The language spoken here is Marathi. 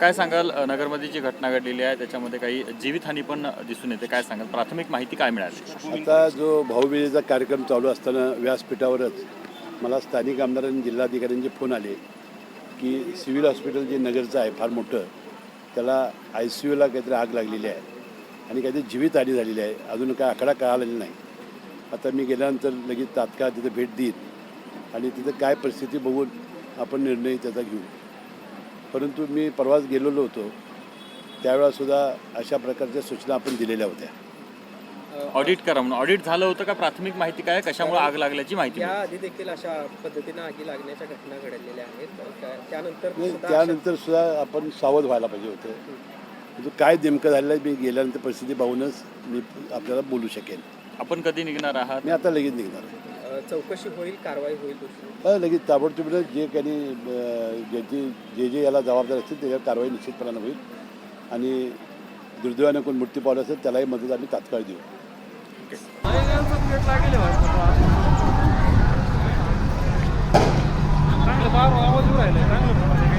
काय सांगाल? नगरमध्ये जी घटना घडलेली आहे त्याच्यामध्ये काही जीवितहानी पण दिसून येते. काय सांगाल? प्राथमिक माहिती काय मिळाली? आता जो भाऊबीजेचा कार्यक्रम चालू असताना व्यासपीठावरच मला स्थानिक आमदारांनी जिल्हाधिकाऱ्यांचे फोन आले की सिव्हिल हॉस्पिटल जे नगरचं आहे फार मोठं त्याला आय सी यूला काहीतरी आग लागलेली आहे आणि काहीतरी जीवितहानी झालेली आहे. अजून काय आकडा कळालेला नाही. आता मी गेल्यानंतर लगेच तात्काळ तिथे भेट देईन. आणि तिथं काय परिस्थिती बघून आपण निर्णय त्याचा घेऊ. परंतु मी परवाच गेलेलो होतो. त्यावेळेसुद्धा अशा प्रकारच्या सूचना आपण दिलेल्या होत्या. ऑडिट करा म्हणून. ऑडिट झालं होतं का? प्राथमिक माहिती काय? कशामुळे आग लागल्याची माहिती या? आधी देखील अशा पद्धतीनं आगी लागण्याच्या घटना घडलेल्या आहेत. तर त्या- त्यानंतर त्यानंतर सुद्धा आपण सावध व्हायला पाहिजे होतं. म्हणजे काय नेमकं झालेलं आहे मी गेल्यानंतर परिस्थिती पाहूनच मी आपल्याला बोलू शकेन. आपण कधी निघणार आहात? मी आता लगेच निघणार आहे. चौकशी होईल कारवाई होईल हा, लगेच ताबडतोब जे काही ज्याची जे जे याला जबाबदार असतील त्याच्यावर कारवाई निश्चितपणानं होईल. आणि दुर्दैवाने कोण मृत्यू पावला असेल त्यालाही मदत आम्ही तात्काळ देऊ. चांगलं बार आवाज येऊ राहिला चांगलं.